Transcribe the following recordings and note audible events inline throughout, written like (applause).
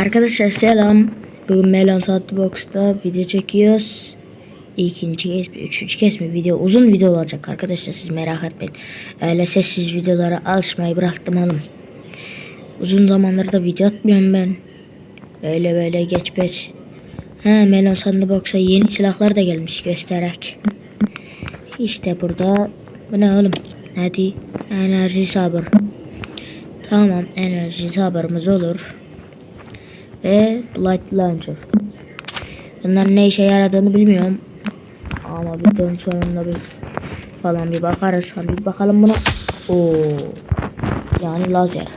Arkadaşlar selam. Bugün Melon Box'ta video çekiyoruz. İkinci kez mi, üçüncü kez mi video uzun video olacak arkadaşlar siz merak etmeyin. Öyle sessiz videolara alışmayı bıraktım oğlum. Uzun zamandır da video atmıyorum ben. Öyle böyle geç geç. He Melon Saatli Box'a yeni silahlar da gelmiş göstererek. İşte burada bu ne oğlum? Hadi enerji sabır. Tamam enerji sabırımız olur. Ve Light Launcher. Bunların ne işe yaradığını bilmiyorum. Ama videonun sonunda bir falan bir bakarız. Bir bakalım buna. Oo. Yani lazer.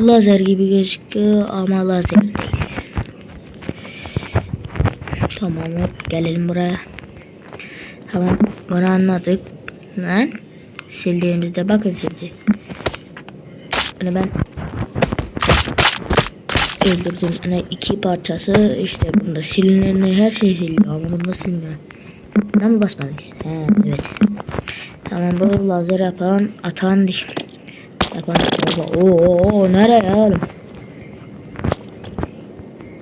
Lazer gibi gözüküyor ama lazer değil. Tamam hop gelelim buraya. Tamam bunu anladık. Lan sildiğimizde bakın şimdi. Bunu ben öldürdüm. Hani iki parçası işte bunda silinen her şey siliniyor ama bunda silmiyor. Buna mı basmalıyız? He evet. Tamam bu lazer yapan atan diş. Yapan. Oo, oo, nereye oğlum?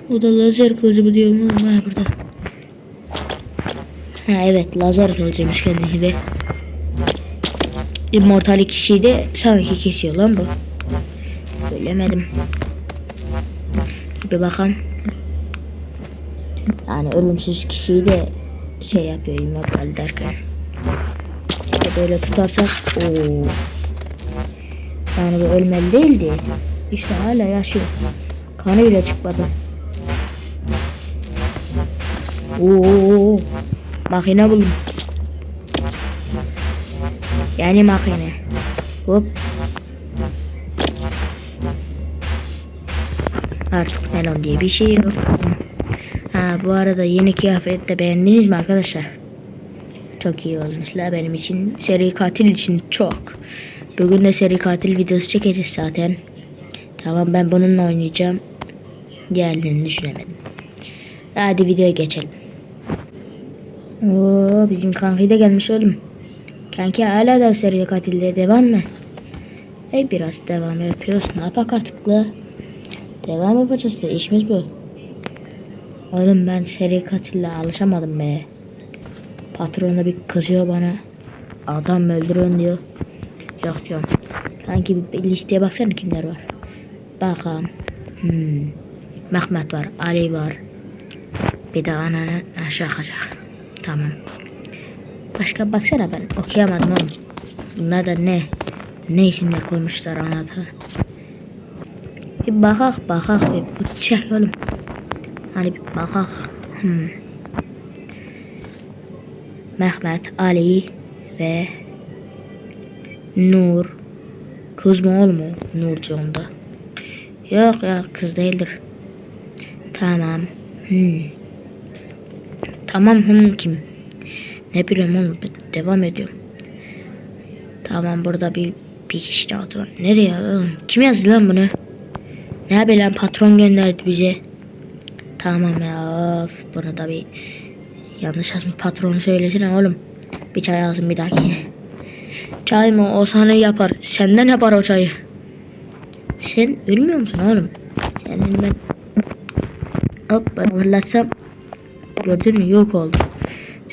O da lazer kılıcı mı diyorum oğlum ha burada. Ha evet lazer kılıcıymış kendisi de. Immortal kişiyi de sanki kesiyor lan bu. Bilemedim. Bir bakalım. Yani ölümsüz kişiyi de şey yapıyor immortal derken. İşte böyle tutarsak ooo. Yani bu ölmeli değildi. İşte hala yaşıyor. Kanı bile çıkmadı. Oo. Makine buldum. Yani makine. Hop. Artık melon diye bir şey yok. Ha bu arada yeni kıyafet de beğendiniz mi arkadaşlar? Çok iyi olmuşlar benim için. Seri katil için çok. Bugün de seri katil videosu çekeceğiz zaten. Tamam ben bununla oynayacağım. Diğerlerini düşünemedim. Hadi videoya geçelim. Oo bizim kanki de gelmiş oğlum. Kanki hala da seri katilde devam mı? Hey biraz devam yapıyoruz. Ne yapak artık la? Devam yapacağız da işimiz bu. Oğlum ben seri katille alışamadım be. Patron da bir kızıyor bana. Adam öldürün diyor. Yok diyorum. Kanki bir listeye baksana kimler var. Bakalım. Hmm. Mehmet var. Ali var. Bir de ananı aşağı kaçak. Tamam. Başka baksana ben okuyamadım oğlum. Bunlar da ne? Ne isimler koymuşlar anlata. Bir bakak bakak bir çek oğlum. Hani bir bakak. Hmm. Mehmet, Ali ve Nur. Kız mı oğlum o? Nur diyorum da. Yok ya kız değildir. Tamam. Hmm. Tamam hmm kim? Ne bileyim oğlum devam ediyorum. Tamam burada bir bir kişi daha var. Ne diyor oğlum? Kim yazdı lan bunu? Ne bileyim patron gönderdi bize. Tamam ya of bunu da bir yanlış yazmış patronu söylesene oğlum. Bir çay alsın bir dahaki. Çay mı o sana yapar. Senden yapar o çayı. Sen ölmüyor musun oğlum? Senin ben hop ben fırlatsam gördün mü yok oldu.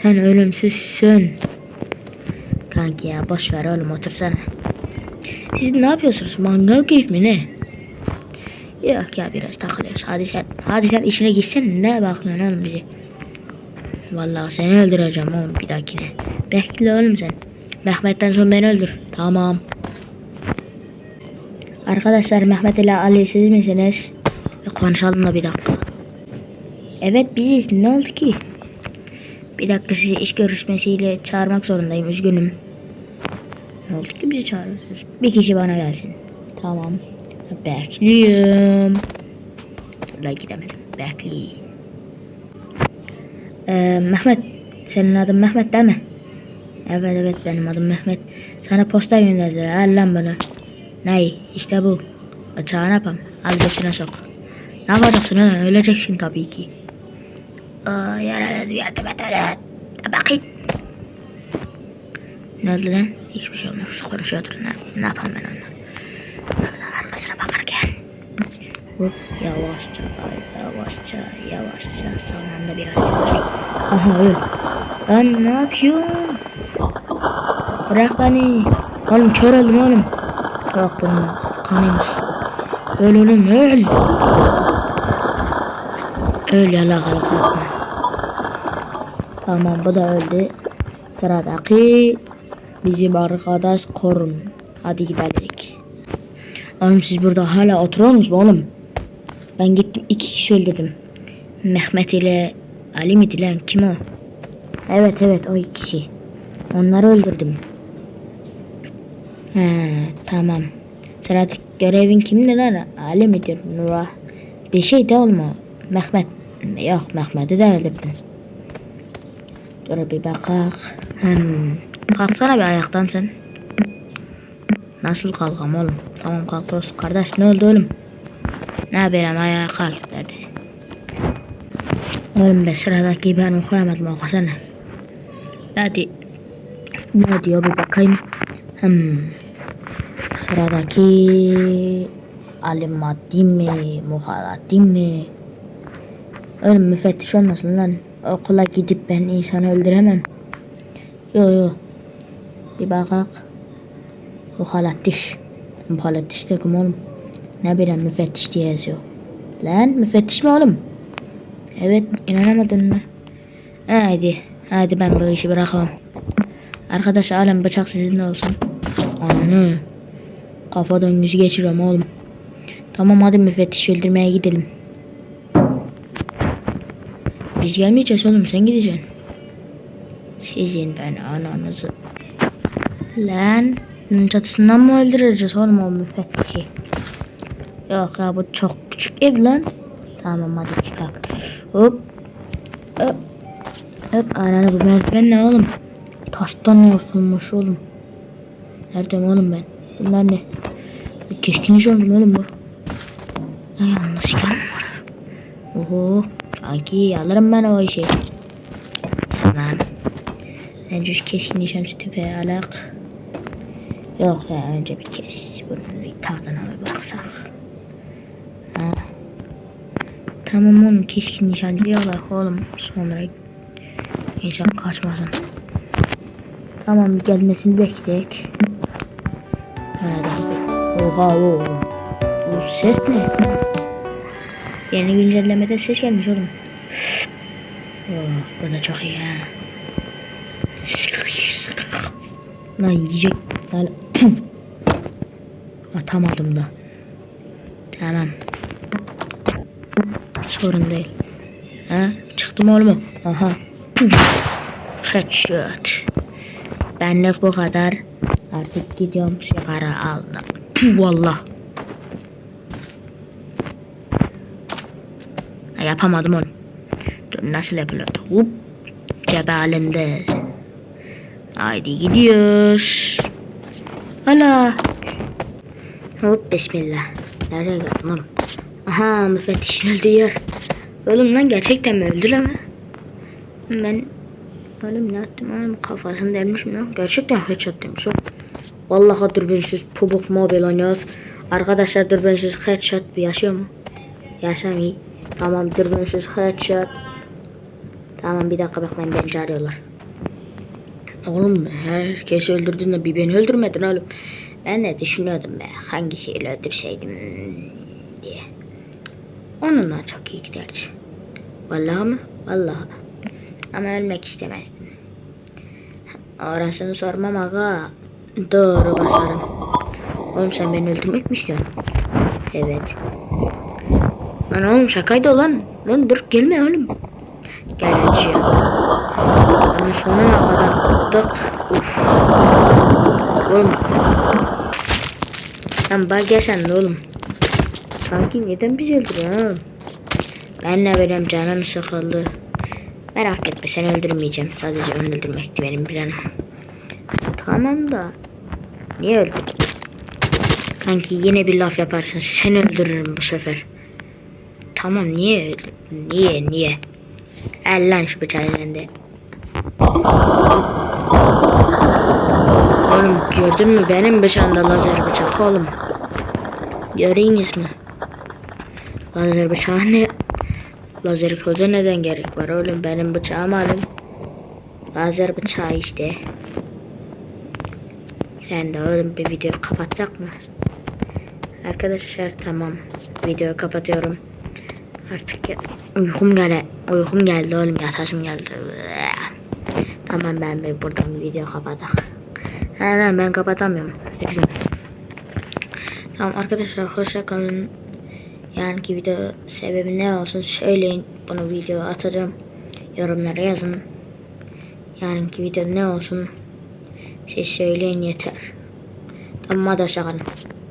Sen ölümsüzsün. Kanki ya boş ver oğlum otursana. Siz ne yapıyorsunuz? Mangal keyif mi ne? Yok ya biraz takılıyoruz. Hadi sen, hadi sen işine gitsen ne bakıyorsun oğlum bize? Vallahi seni öldüreceğim oğlum bir dahakine. Bekle oğlum sen. Mehmet'ten sonra beni öldür. Tamam. Arkadaşlar Mehmet ile Ali siz misiniz? Konuşalım da bir dakika. Evet biziz. Ne oldu ki? Bir dakika sizi iş görüşmesiyle çağırmak zorundayım. Üzgünüm. Ne oldu ki bizi çağırıyorsunuz? Bir kişi bana gelsin. Tamam. Bekliyorum. La gidemedim. Bekleyeyim. Ee, Mehmet. Senin adın Mehmet değil mi? Evet evet benim adım Mehmet. Sana posta gönderdiler. Al lan bunu. Ney? İşte bu. Açığa ne yapalım? Al götüne sok. Ne yapacaksın ha? Öleceksin tabii ki. Aa, yaralı yardım et öyle. Bakayım. Ne oldu lan? Hiçbir şey olmamış. Konuşuyordur. Ne, ne yapalım ben onunla? Arkasına bakarken. Hop yavaşça yavaşça yavaşça zamanda biraz yavaş. Aha öl. Lan ne yapıyorsun? Bırak beni. Oğlum kör oldum oğlum. Yok bunun kanıymış. Öl oğlum öl. Öl yalakalı kalkma. Tamam bu da öldü. Sıradaki bizim arkadaş Korun. Hadi gidelim. Oğlum siz burada hala oturuyor musunuz oğlum? Ben gittim iki kişi öldürdüm. Mehmet ile Ali miydi lan kim o? Evet evet o ikisi. Onları öldürdüm. He tamam. Sıradaki görevin kimdi lan? Ali midir? Nura. Bir şey de olma. Mehmet. Yok Mehmet'i de öldürdüm. Dur bir bakak. Hmm. Kalksana bir ayaktan sen. Nasıl kalkam oğlum? Tamam kalkıyoruz. Kardeş ne oldu oğlum? Ne yapayım ayağa kalk dedi. Oğlum be sıradaki ben okuyamadım okusana. Hadi. Ne diyor bir bakayım. Hmm. Sıradaki alimaddi mi, muhalladdi mi? Oğlum müfettiş olmasın lan. Okula gidip ben insanı öldüremem. Yo yo. Bir bakak. Muhalattiş de kim oğlum? Ne bileyim müfettiş diye yazıyor. Lan müfettiş mi oğlum? Evet inanamadın mı? Hadi. Hadi ben bu işi bırakamam. Arkadaş alem bıçak sizinle olsun. Ananı. Kafa döngüsü geçiriyorum oğlum. Tamam hadi müfettiş öldürmeye gidelim. Biz gelmeyeceğiz oğlum sen gideceksin. Sizin ben ananızı. Lan bunun çatısından mı öldüreceğiz oğlum o müfettişi? Yok ya bu çok küçük ev lan. Tamam hadi çıkak. Hop. Hop. Hop ananı bu merdiven ne oğlum? Taştan yapılmış oğlum. Neredeyim oğlum ben? Bunlar ne? Keskin iş oldum oğlum bu. Ne yanlış gelme var. Oho. Sanki alırım ben o işi. Tamam. Önce şu keskin nişancı tüfeği alak. Yok ya önce bir kes. Bunun tadına bir baksak. Ha. Tamam oğlum keskin nişancıyı alak oğlum. Sonra insan kaçmasın. Tamam gelmesini bekleyek. Hadi. Oha oğlum. Bu ses ne? Yeni güncellemede ses gelmiş oğlum. Oh, bu da çok iyi ha. Lan yiyecek. Lan. Atamadım da. Tamam. Sorun değil. Ha? Çıktı mı oğlum? Aha. (clears throat) Headshot. Benlik bu kadar. Artık gidiyorum sigara aldım. (clears throat) Vallah. Yapamadım onu. Dur nasıl yapılıyordu? Hop. Cebe halinde. Haydi gidiyoruz. Hala. Hop bismillah. Nereye geldim oğlum? Aha müfettişin öldüğü yer. Oğlum lan gerçekten mi öldü lan? Ben oğlum ne yaptım oğlum kafasını delmişim lan. Gerçekten headshot demiş oğlum. Vallahi dürbünsüz pubuk mobil oynuyoruz. Arkadaşlar dürbünsüz headshot yaşıyor mu? Yaşamıyor. Tamam dürbünsüz headshot. Tamam bir dakika bekleyin beni çağırıyorlar. Oğlum herkes öldürdün bir beni öldürmedin oğlum. Ben de düşünüyordum be hangisiyle öldürseydim diye. Onunla çok iyi giderdi. Vallahi mı? Vallahi. Ama ölmek istemezdim. Orasını sormam aga. Doğru basarım. Oğlum sen beni öldürmek mi istiyorsun? Evet. Lan oğlum şakaydı lan. Lan dur gelme oğlum. Geleceğim. Ama sonuna kadar tuttuk. Oğlum. Lan bak de oğlum. Sanki neden bizi öldürüyorsun? Ben ne bileyim canım sıkıldı. Merak etme seni öldürmeyeceğim. Sadece onu öldürmekti benim planım. Tamam da. Niye öldün? Kanki yine bir laf yaparsın. Seni öldürürüm bu sefer. Tamam niye? Niye niye? El lan şu bıçağı elinde. Oğlum gördün mü benim bıçağımda lazer bıçak oğlum. Göreyiniz mi? Lazer bıçağı ne? Lazer kılıca neden gerek var oğlum? Benim bıçağım alın. Lazer bıçağı işte. Sen de oğlum bir video kapatacak mı? Arkadaşlar tamam. Videoyu kapatıyorum. Artık uykum gele uykum geldi oğlum yatasım geldi. Tamam ben bir buradan video kapatak. Lan ben kapatamıyorum. Üzgünüm. Tamam arkadaşlar hoşça kalın. Yarınki video sebebi ne olsun söyleyin. Bunu video atacağım. Yorumlara yazın. Yarınki video ne olsun siz söyleyin yeter. Tamam hadi hoşça.